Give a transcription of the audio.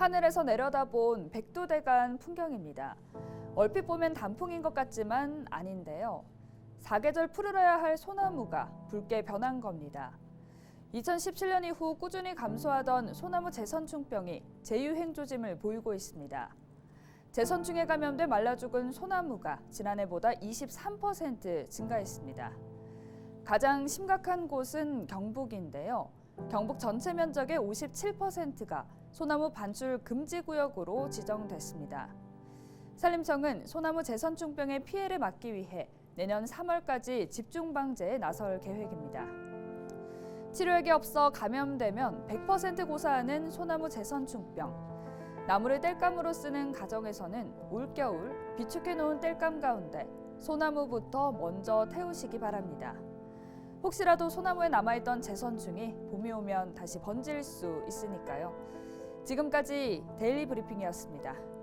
하늘에서 내려다본 백두대간 풍경입니다. 얼핏 보면 단풍인 것 같지만 아닌데요. 사계절 푸르러야 할 소나무가 붉게 변한 겁니다. 2017년 이후 꾸준히 감소하던 소나무 재선충병이 재유행 조짐을 보이고 있습니다. 재선충에 감염돼 말라 죽은 소나무가 지난해보다 23% 증가했습니다. 가장 심각한 곳은 경북인데요. 경북 전체 면적의 57%가 소나무 반출 금지 구역으로 지정됐습니다. 산림청은 소나무 재선충병의 피해를 막기 위해 내년 3월까지 집중 방제에 나설 계획입니다. 치료액이 없어 감염되면 100% 고사하는 소나무 재선충병. 나무를 땔감으로 쓰는 가정에서는 올겨울 비축해 놓은 땔감 가운데 소나무부터 먼저 태우시기 바랍니다. 혹시라도 소나무에 남아있던 재선충이 봄이 오면 다시 번질 수 있으니까요. 지금까지 데일리 브리핑이었습니다.